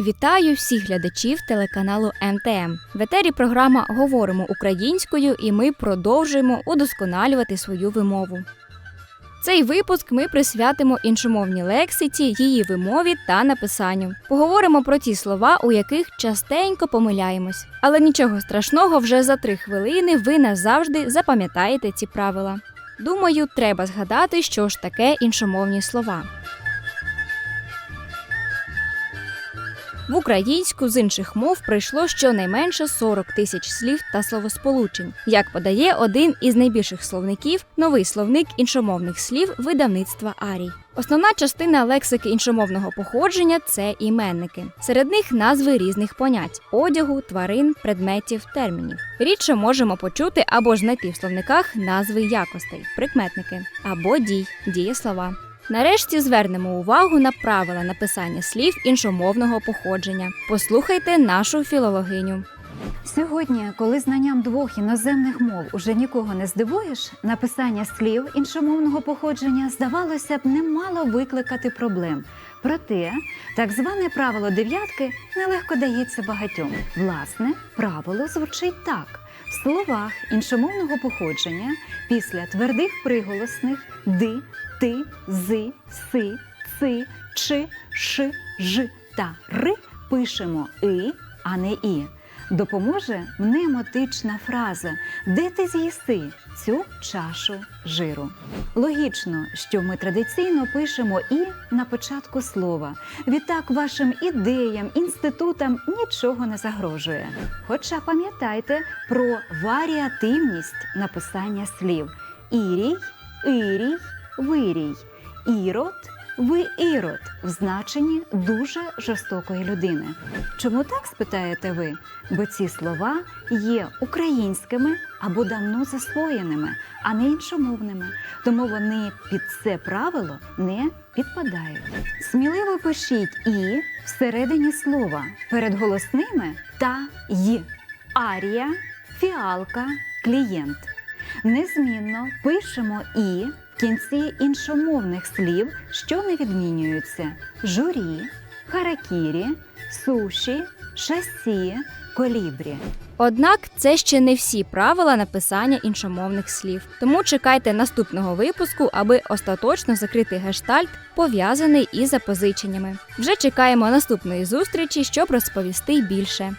Вітаю всіх глядачів телеканалу МТМ. В етері програма Говоримо українською і ми продовжуємо удосконалювати свою вимову. Цей випуск ми присвятимо іншомовній лексиці, її вимові та написанню. Поговоримо про ті слова, у яких частенько помиляємось. Але нічого страшного, вже за три хвилини ви назавжди запам'ятаєте ці правила. Думаю, треба згадати, що ж таке іншомовні слова. В українську з інших мов прийшло щонайменше 40 тисяч слів та словосполучень. Як подає один із найбільших словників новий словник іншомовних слів видавництва Арій. Основна частина лексики іншомовного походження це іменники. Серед них назви різних понять одягу, тварин, предметів, термінів. Рідше можемо почути або ж знайти в словниках назви якостей, прикметники або дій, дієслова. Нарешті звернемо увагу на правила написання слів іншомовного походження. Послухайте нашу філологиню. Сьогодні, коли знанням двох іноземних мов уже нікого не здивуєш, написання слів іншомовного походження здавалося б не мало викликати проблем. Проте так зване правило дев'ятки нелегко дається багатьом. Власне, правило звучить так: в словах іншомовного походження після твердих приголосних ди, ти, зи, си, ци, чи, ши, ж та ри пишемо и, а не і. Допоможе мнемотична фраза Де ти з'їси цю чашу жиру? Логічно, що ми традиційно пишемо і на початку слова. Відтак вашим ідеям, інститутам нічого не загрожує. Хоча пам'ятайте про варіативність написання слів: ірій, ірій, вирій, ірод. Ви ірод в значенні дуже жорстокої людини. Чому так спитаєте ви? Бо ці слова є українськими або давно засвоєними, а не іншомовними, тому вони під це правило не підпадають. Сміливо пишіть і всередині слова перед голосними та й. Арія, фіалка, клієнт. Незмінно пишемо і кінці іншомовних слів, що не відмінюються: журі, харакірі, суші, шасі, колібрі. Однак це ще не всі правила написання іншомовних слів. Тому чекайте наступного випуску, аби остаточно закрити гештальт, пов'язаний із запозиченнями. Вже чекаємо наступної зустрічі, щоб розповісти більше.